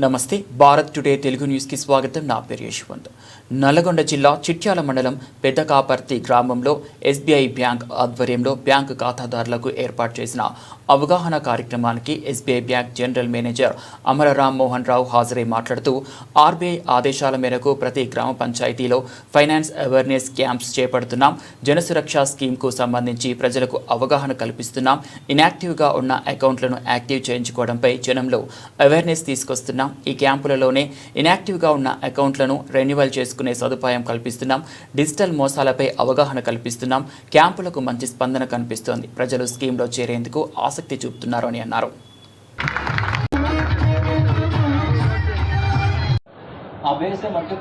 నమస్తే భారత్ టుడే తెలుగు న్యూస్కి స్వాగతం. నా పేరు యశ్వంత్. నల్గొండ జిల్లా చిట్యాల మండలం పెద్దకాపర్తి గ్రామంలో ఎస్బీఐ బ్యాంక్ ఆధ్వర్యంలో బ్యాంకు ఖాతాదారులకు ఏర్పాటు చేసిన అవగాహన కార్యక్రమానికి SBI bank general manager Amararam Mohan Rao హాజరై మాట్లాడుతూ ఆర్బీఐ ఆదేశాల మేరకు ప్రతి గ్రామ పంచాయతీలో ఫైనాన్స్ అవేర్నెస్ క్యాంప్స్ చేపడుతున్నాం. జనసురక్ష స్కీమ్కు సంబంధించి ప్రజలకు అవగాహన కల్పిస్తున్నాం. ఇన్యాక్టివ్గా ఉన్న అకౌంట్లను యాక్టివ్ చేయించుకోవడంపై జనంలో అవేర్నెస్ తీసుకొస్తున్నాం. ఈ క్యాంపులలోనే ఇన్యాక్టివ్గా ఉన్న అకౌంట్లను రెన్యువల్ చేసుకునే సదుపాయం కల్పిస్తున్నాం. డిజిటల్ మోసాలపై అవగాహన కల్పిస్తున్నాం. క్యాంపులకు మంచి స్పందన కనిపిస్తోంది. ప్రజలు స్కీమ్లో చేరేందుకు ఆసక్తి చూపుతున్నారు అని అన్నారు. ఆ బేస్ మనకి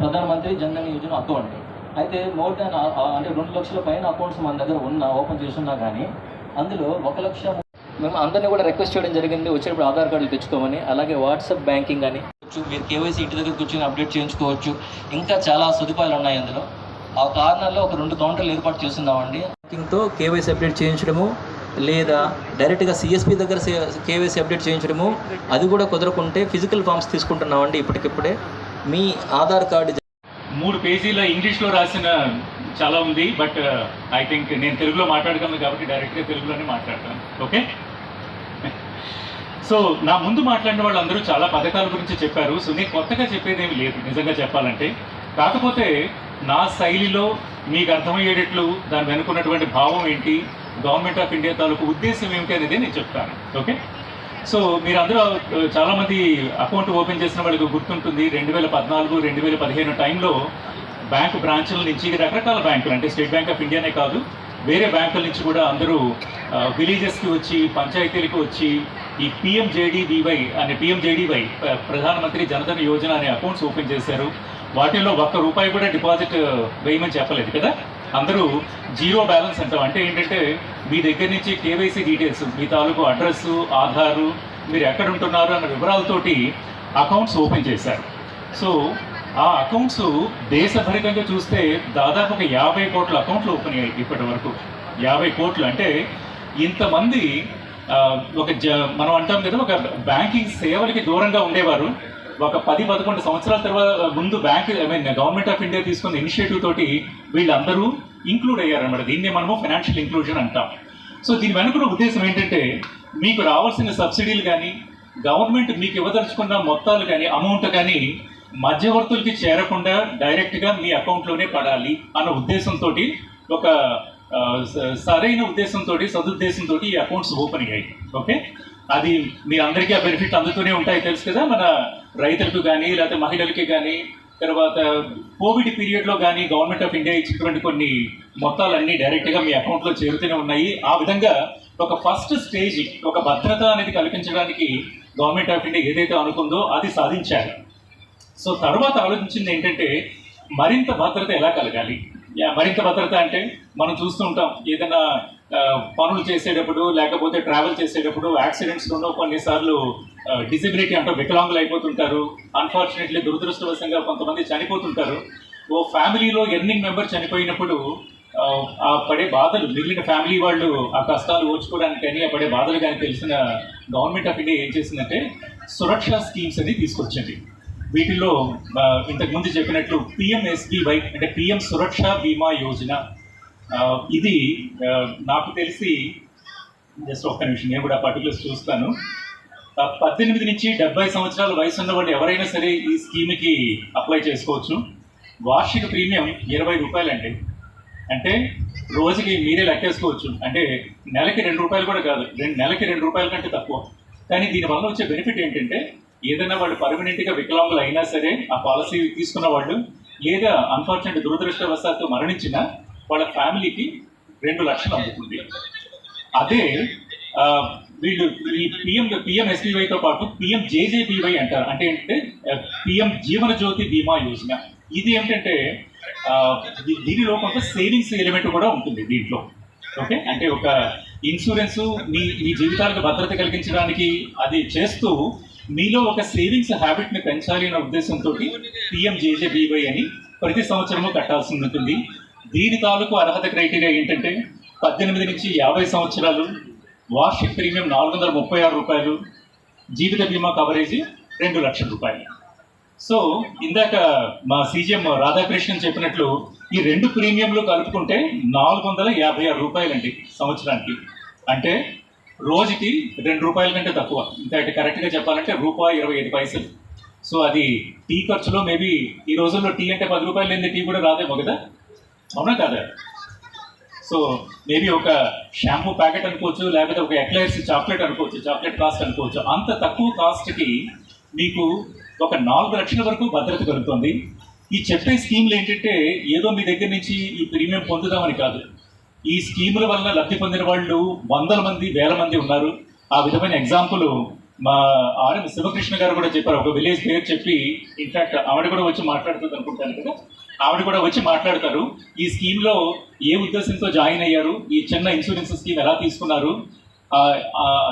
ప్రధానమంత్రి జన్ధన్ యోజన అకౌంట్ అయితే మోర్ దాన్ అంటే రెండు లక్షల పైన అకౌంట్స్ మన దగ్గర ఉన్న ఓపెన్ చేస్తున్నా కానీ అందులో ఒక లక్ష మేము అందరినీ కూడా రిక్వెస్ట్ చేయడం జరిగింది. వచ్చేటప్పుడు ఆధార్ కార్డులు తెచ్చుకోమని అలాగే వాట్సాప్ బ్యాంకింగ్ అని. మీరు కేవైసీ ఇంటి దగ్గర కూర్చొని అప్డేట్ చేయించుకోవచ్చు. ఇంకా చాలా సదుపాయాలు ఉన్నాయి అందులో. ఆ కారణాల్లో ఒక రెండు కౌంటర్లు ఏర్పాటు చేస్తున్నామండి. బ్యాంకింగ్తో కేవైసీ అప్డేట్ చేయించడము లేదా డైరెక్ట్గా సిఎస్పి దగ్గర కేవైసీ అప్డేట్ చేయించడము అది కూడా కుదరకుంటే ఫిజికల్ ఫామ్స్ తీసుకుంటున్నామండి ఇప్పటికిప్పుడే. మీ ఆధార్ కార్డు మూడు పేజీల ఇంగ్లీష్లో రాసిన చాలా ఉంది బట్ ఐ థింక్ నేను తెలుగులో మాట్లాడగలను కాబట్టి డైరెక్ట్గా తెలుగులోనే మాట్లాడతాను. ఓకే? సో నా ముందు మాట్లాడిన వాళ్ళందరూ చాలా పథకాల గురించి చెప్పారు. సో నేను కొత్తగా చెప్పేది ఏమి లేదు నిజంగా చెప్పాలంటే. కాకపోతే నా శైలిలో మీకు అర్థమయ్యేటట్లు దాని వెనుకున్నటువంటి భావం ఏంటి? గవర్నమెంట్ ఆఫ్ ఇండియా తాలూకు ఉద్దేశం ఏమిటి అనేది నేను చెప్తాను. ఓకే? సో మీరు అందరూ చాలామంది అకౌంట్ ఓపెన్ చేసిన వాళ్ళకి గుర్తుంటుంది. రెండు వేల పద్నాలుగు రెండు వేల పదిహేను టైంలో బ్యాంకు బ్రాంచుల నుంచి రకరకాల బ్యాంకులు అంటే స్టేట్ బ్యాంక్ ఆఫ్ ఇండియానే కాదు వేరే బ్యాంకుల నుంచి కూడా అందరూ విలేజెస్కి వచ్చి పంచాయతీలకు వచ్చి ఈ పిఎంజేడీబీవై అనే పిఎంజేడీవై ప్రధానమంత్రి జనధన్ యోజన అనే అకౌంట్స్ ఓపెన్ చేశారు. వాటిల్లో ఒక్క రూపాయి కూడా డిపాజిట్ వేయమని చెప్పలేదు కదా? అందరూ జీరో బ్యాలెన్స్ అంటాం. అంటే ఏంటంటే మీ దగ్గర నుంచి కేవైసీ డీటెయిల్స్ మీ తాలూకు అడ్రస్ ఆధారు మీరు ఎక్కడ ఉంటున్నారు అన్న వివరాలతోటి అకౌంట్స్ ఓపెన్ చేశారు. సో ఆ అకౌంట్స్ దేశభరితంగా చూస్తే దాదాపు ఒక యాభై కోట్ల అకౌంట్లు ఓపెన్ అయ్యాయి ఇప్పటి వరకు. యాభై కోట్లు అంటే ఇంతమంది ఒక జ మనం అంటాం కదా ఒక బ్యాంకింగ్ సేవలకి దూరంగా ఉండేవారు. ఒక పది పదకొండు సంవత్సరాల తర్వాత ముందు bank I mean government of India తీసుకున్న ఇనిషియేటివ్ తోటి వీళ్ళందరూ ఇంక్లూడ్ అయ్యారన్నమాట. దీన్ని మనము ఫైనాన్షియల్ ఇంక్లూజన్ అంటాం. సో దీని వెనుకున్న ఉద్దేశం ఏంటంటే మీకు రావాల్సిన సబ్సిడీలు కానీ గవర్నమెంట్ మీకు ఇవ్వదలుచుకున్న మొత్తాలు కానీ అమౌంట్ కానీ మధ్యవర్తులకి చేరకుండా డైరెక్ట్గా మీ అకౌంట్లోనే పడాలి అన్న ఉద్దేశంతో ఒక సరైన ఉద్దేశంతో సదుద్దేశంతో ఈ అకౌంట్స్ ఓపెన్ అయ్యాయి. ఓకే? అది మీ అందరికీ ఆ బెనిఫిట్ అందుతూనే ఉంటాయి తెలుసు కదా? మన రైతులకు కానీ లేకపోతే మహిళలకి కానీ తర్వాత కోవిడ్ పీరియడ్లో కానీ గవర్నమెంట్ ఆఫ్ ఇండియా ఇచ్చినటువంటి కొన్ని మొత్తాలన్నీ డైరెక్ట్గా మీ అకౌంట్లో చేరుతూనే ఉన్నాయి. ఆ విధంగా ఒక ఫస్ట్ స్టేజ్ ఒక భద్రత అనేది కల్పించడానికి గవర్నమెంట్ ఆఫ్ ఇండియా ఏదైతే అనుకుందో అది సాధించారు. సో తర్వాత ఆలోచించింది ఏంటంటే మరింత భద్రత ఎలా కలగాలి? మరింత భద్రత అంటే మనం చూస్తూ ఉంటాం. ఏదైనా పనులు చేసేటప్పుడు లేకపోతే ట్రావెల్ చేసేటప్పుడు యాక్సిడెంట్స్లోనూ కొన్నిసార్లు డిసబిలిటీ అంటే వికలాంగులు అయిపోతుంటారు అన్ఫార్చునేట్లీ దురదృష్టవశంగా కొంతమంది చనిపోతుంటారు. ఓ ఫ్యామిలీలో ఎర్నింగ్ మెంబర్ చనిపోయినప్పుడు ఆ, పడే బాధలు మిగిలిన ఫ్యామిలీ వాళ్ళు ఆ కష్టాలు ఓర్చుకోవడానికి కానీ ఆ పడే బాధలు కానీ తెలిసిన గవర్నమెంట్ ఆఫ్ ఇండియా ఏం చేసిందంటే సురక్ష స్కీమ్స్ అని తీసుకొచ్చింది. వీటిల్లో ఇంతకుముందు చెప్పినట్లు పిఎంఎస్బివై అంటే పిఎం సురక్ష బీమా యోజన. ఇది నాకు తెలిసి జస్ట్ ఒక్క నిమిషం నేను కూడా పర్టికులర్స్ చూస్తాను. పద్దెనిమిది నుంచి డెబ్బై సంవత్సరాల వయసు ఉన్న వాళ్ళు ఎవరైనా సరే ఈ స్కీమ్కి అప్లై చేసుకోవచ్చు. వార్షిక ప్రీమియం ఇరవై రూపాయలండి. అంటే రోజుకి మీరే లెక్కేసుకోవచ్చు. అంటే నెలకి రెండు రూపాయలు కూడా కాదు రెండు నెలకి రెండు రూపాయల కంటే తక్కువ. కానీ దీనివల్ల వచ్చే బెనిఫిట్ ఏంటంటే ఏదైనా వాళ్ళు పర్మనెంట్గా వికలాంగులు అయినా సరే ఆ పాలసీ తీసుకున్న వాళ్ళు లేదా అన్ఫార్చునేట్ దురదృష్టవశాత్తు మరణించిన వాళ్ళ ఫ్యామిలీకి రెండు లక్షలు అందుతుంది. అదే వీళ్ళు ఈ పిఎం పిఎంఎస్బీవైతో పాటు పిఎం జేజేబీవై అంటారు అంటే ఏంటంటే పిఎం జీవన జ్యోతి బీమా యోజన. ఇది ఏంటంటే దీనిలో కొంత సేవింగ్స్ ఎలిమెంట్ కూడా ఉంటుంది దీంట్లో. ఓకే? అంటే ఒక ఇన్సూరెన్స్ మీ మీ జీవితాలకు భద్రత కలిగించడానికి అది చేస్తూ మీలో ఒక సేవింగ్స్ హ్యాబిట్ని పెంచాలి అనే ఉద్దేశంతో పిఎం జేజేబీవై అని ప్రతి సంవత్సరము కట్టాల్సి ఉంటుంది దీని తాలూకు అర్హత క్రైటీరియా ఏంటంటే పద్దెనిమిది నుంచి యాభై సంవత్సరాలు వార్షిక ప్రీమియం నాలుగు వందల ముప్పై ఆరు రూపాయలు జీవిత బీమా కవరేజ్ రెండు లక్షల రూపాయలు. సో ఇందాక మా సీజీఎం రాధాకృష్ణన్ చెప్పినట్లు ఈ రెండు ప్రీమియంలు కలుపుకుంటే నాలుగు వందల యాభై ఆరు రూపాయలండి సంవత్సరానికి. అంటే రోజుకి రెండు రూపాయల కంటే తక్కువ. ఇంకటి కరెక్ట్గా చెప్పాలంటే రూపాయి ఇరవై ఐదు పైసలు. సో అది టీ ఖర్చులో మేబీ ఈ రోజుల్లో టీ అంటే పది రూపాయలు లేని టీ కూడా రాదేమో కదా? అవునా కాదా? సో మేబీ ఒక షాంపూ ప్యాకెట్ అనుకోవచ్చు లేకపోతే ఒక ఎక్లైర్స్ చాక్లెట్ అనుకోవచ్చు చాక్లెట్ కాస్ట్ అనుకోవచ్చు. అంత తక్కువ కాస్ట్కి మీకు ఒక నాలుగు లక్షల వరకు భద్రత కలుగుతుంది. ఈ చెప్పే స్కీమ్లు ఏంటంటే ఏదో మీ దగ్గర నుంచి ఈ ప్రీమియం పొందుదామని కాదు. ఈ స్కీముల వల్ల లబ్ధి పొందిన వాళ్ళు వందల మంది వేల మంది ఉన్నారు. ఆ విధమైన ఎగ్జాంపుల్ మా ఆర్ఎం శివకృష్ణ గారు కూడా చెప్పారు. ఒక విలేజ్ పేరు చెప్పి ఇన్ఫాక్ట్ ఆవిడ కూడా వచ్చి మాట్లాడుతుంది అనుకుంటాను కదా. ఆవిడ కూడా వచ్చి మాట్లాడతారు. ఈ స్కీమ్లో ఏ ఉద్దేశంతో జాయిన్ అయ్యారు? ఈ చిన్న ఇన్సూరెన్స్ స్కీమ్ ఎలా తీసుకున్నారు?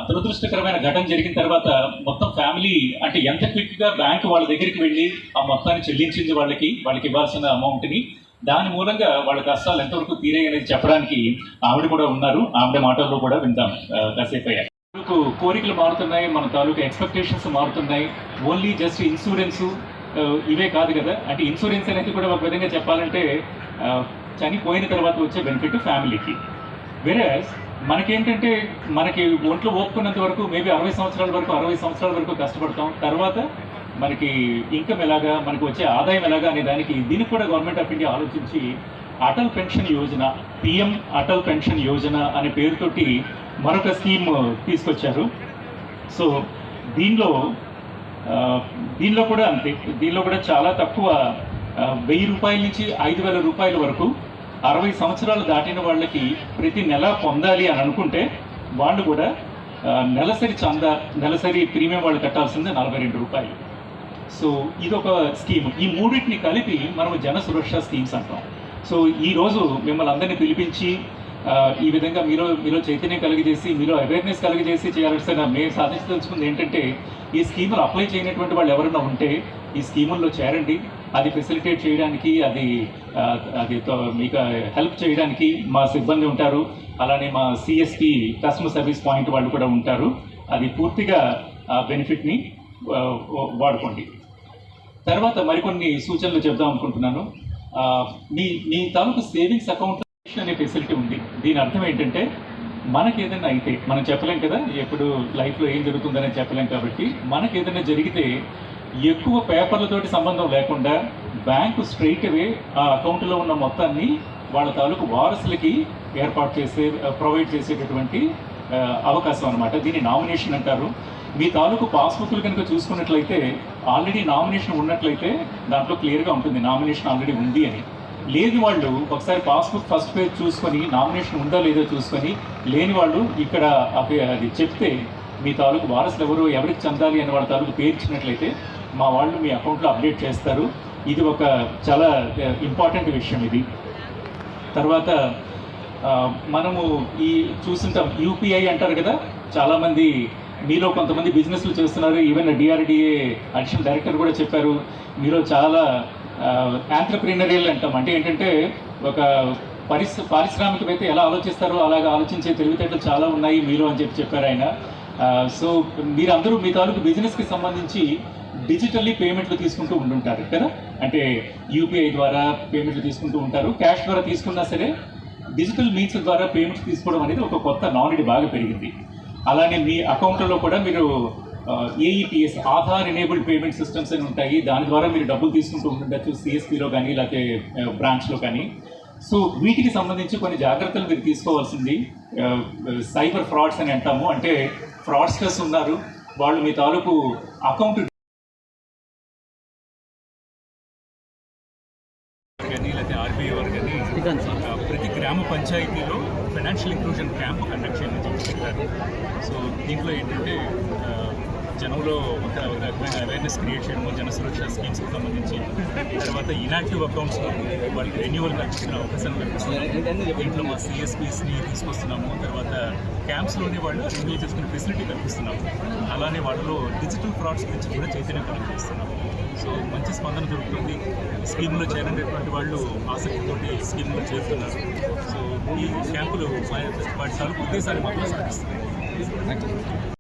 దురదృష్టకరమైన ఘటన జరిగిన తర్వాత మొత్తం ఫ్యామిలీ అంటే ఎంత క్విక్గా బ్యాంక్ వాళ్ళ దగ్గరికి వెళ్ళి ఆ మొత్తాన్ని చెల్లించింది వాళ్ళకి వాళ్ళకి ఇవ్వాల్సిన అమౌంట్ని దాని మూలంగా వాళ్ళ కష్టాలు ఎంతవరకు తీరాయి అనేది చెప్పడానికి ఆవిడ కూడా ఉన్నారు. ఆవిడ మాటల్లో కూడా విందాం. కాసేపు అయ్యాక తాలూకు కోరికలు మారుతున్నాయి మన తాలూకు ఎక్స్పెక్టేషన్స్ మారుతున్నాయి. ఓన్లీ జస్ట్ ఇన్సూరెన్స్ ఇవే కాదు కదా. అంటే ఇన్సూరెన్స్ అనేది కూడా ఒక విధంగా చెప్పాలంటే చనిపోయిన తర్వాత వచ్చే బెనిఫిట్ ఫ్యామిలీకి వేరే మనకేంటంటే మనకి ఒంట్లో ఓపుకున్నంత వరకు మేబీ అరవై సంవత్సరాల వరకు అరవై సంవత్సరాల వరకు కష్టపడతాం. తర్వాత మనకి ఇన్కమ్ ఎలాగా మనకు వచ్చే ఆదాయం ఎలాగా అనే దానికి దీనికి కూడా గవర్నమెంట్ ఆఫ్ ఇండియా ఆలోచించి Atal pension Yojana PM Atal pension Yojana అనే పేరుతోటి మరొక స్కీమ్ తీసుకొచ్చారు. సో దీనిలో దీనిలో కూడా అంతే. దీనిలో కూడా చాలా తక్కువ వెయ్యి రూపాయల నుంచి ఐదు వేల రూపాయల వరకు అరవై సంవత్సరాలు దాటిన వాళ్ళకి ప్రతి నెల పొందాలి అని అనుకుంటే వాళ్ళు కూడా నెలసరి చందా నెలసరి ప్రీమియం వాళ్ళు కట్టాల్సిందే నలభై రెండు రూపాయలు. సో ఇది ఒక స్కీమ్ ఈ మూడింటిని కలిపి మనం జన సురక్ష స్కీమ్స్ అంటాం. సో ఈ రోజు మిమ్మల్ని అందరినీ పిలిపించి ఈ విధంగా మీలో మీలో చైతన్యం కలిగజేసి మీలో అవేర్నెస్ కలిగజేసి చేయాల్సిన మేము సాధించదలుచుకుంది ఏంటంటే ఈ స్కీములు అప్లై చేయనటువంటి వాళ్ళు ఎవరైనా ఉంటే ఈ స్కీముల్లో చేరండి. అది ఫెసిలిటేట్ చేయడానికి అది అది తో- మీకు హెల్ప్ చేయడానికి మా సిబ్బంది ఉంటారు. అలానే మా సిఎస్పి కస్టమర్ సర్వీస్ పాయింట్ వాళ్ళు కూడా ఉంటారు. అది పూర్తిగా ఆ బెనిఫిట్ని వాడుకోండి. తర్వాత మరికొన్ని సూచనలు చెప్దాం అనుకుంటున్నాను. మీ మీ తాలూకు సేవింగ్స్ అకౌంట్ అనే ఫెసిలిటీ ఉంది. దీని అర్థం ఏంటంటే మనకి ఏదైనా అయితే మనం చెప్పలేం కదా ఎప్పుడు లైఫ్లో ఏం జరుగుతుందని చెప్పలేం కాబట్టి మనకి ఏదైనా జరిగితే ఎక్కువ పేపర్లతోటి సంబంధం లేకుండా బ్యాంకు స్ట్రైట్ అవే ఆ అకౌంట్లో ఉన్న మొత్తాన్ని వాళ్ళ తాలూకు వారసులకి ఏర్పాటు చేసే ప్రొవైడ్ చేసేటటువంటి అవకాశం అనమాట దీన్ని నామినేషన్ అంటారు. మీ తాలూకు పాస్బుక్లు కనుక చూసుకున్నట్లయితే ఆల్రెడీ నామినేషన్ ఉన్నట్లయితే దాంట్లో క్లియర్గా ఉంటుంది నామినేషన్ ఆల్రెడీ ఉంది అని. లేని వాళ్ళు ఒకసారి పాస్బుక్ ఫస్ట్ పేజ్ చూసుకొని నామినేషన్ ఉందా లేదో చూసుకొని లేని వాళ్ళు ఇక్కడ అది చెప్తే మీ తాలూకు వారసులు ఎవరు ఎవరికి చెందాలి అని వాళ్ళ తాలూకు పేర్చినట్లయితే మా వాళ్ళు మీ అకౌంట్లో అప్డేట్ చేస్తారు. ఇది ఒక చాలా ఇంపార్టెంట్ విషయం ఇది. తర్వాత మనము ఈ చూస్తుంటాం యూపీఐ అంటారు కదా చాలామంది మీలో కొంతమంది బిజినెస్లు చేస్తున్నారు. ఈవెన్ డిఆర్డిఏ అడిషనల్ డైరెక్టర్ కూడా చెప్పారు. మీలో చాలా ఆంటర్ప్రీనరియల్ అంటాం. అంటే ఏంటంటే ఒక పరిశ పారిశ్రామికవేత్త ఎలా ఆలోచిస్తారో అలాగ ఆలోచించే తెలివితేటలు చాలా ఉన్నాయి మీలో అని చెప్పి చెప్పారు ఆయన. సో మీరందరూ మీ తాలూకు బిజినెస్కి సంబంధించి డిజిటల్లీ పేమెంట్లు తీసుకుంటూ ఉండుంటారు కదా? అంటే యూపీఐ ద్వారా పేమెంట్లు తీసుకుంటూ ఉంటారు. క్యాష్ ద్వారా తీసుకున్నా సరే డిజిటల్ మీన్స్ ద్వారా పేమెంట్స్ తీసుకోవడం అనేది ఒక కొత్త నాలెడ్జ్ బాగా పెరిగింది. అలానే మీ అకౌంట్లో కూడా మీరు AEPS Aadhaar enabled payment systems అని ఉంటాయి. దాని ద్వారా మీరు డబ్బులు తీసుకుంటూ ఉండొచ్చు సిఎస్పిలో కానీ లేకపోతే బ్రాంచ్లో కానీ. సో వీటికి సంబంధించి కొన్ని జాగ్రత్తలు మీరు తీసుకోవాల్సింది. సైబర్ ఫ్రాడ్స్ అని అంటాము. అంటే ఫ్రాడ్స్టర్స్ ఉన్నారు. వాళ్ళు మీ తాలూకు అకౌంట్ లేకపోతే ఆర్బీఐ వారు కానీ ప్రతి గ్రామ పంచాయతీలో ఫైనాన్షియల్ ఇంక్లూజన్ క్యాంప్ కండక్ట్ చేయమని చెప్పి చెప్పారు. సో దీంట్లో ఏంటంటే జనంలో ఒక రకమైన అవేర్నెస్ క్రియేట్ చేయడము జన సురక్ష స్కీమ్స్కి సంబంధించి తర్వాత ఇనాక్టివ్ అకౌంట్స్ వాళ్ళకి రెన్యువల్ కల్పించిన అవకాశం కల్పిస్తున్నాము. దీంట్లో మా సిఎస్పీస్ని తీసుకొస్తున్నాము. తర్వాత క్యాంప్స్లోనే వాళ్ళు రెన్యూ చేసుకునే ఫెసిలిటీ కల్పిస్తున్నాము. అలానే వాళ్ళలో డిజిటల్ ఫ్రాడ్స్ గురించి కూడా చైతన్యం కల్పిస్తున్నాము సో మంచి స్పందన దొరుకుతుంది. స్కీమ్లో చేరినటువంటి వాళ్ళు ఆసక్తితోటి స్కీమ్లో చేరుతున్నారు సో ఈ క్యాంపులు వాటి సార్లు ఒకేసారి మాత్రం సాధిస్తున్నాయి.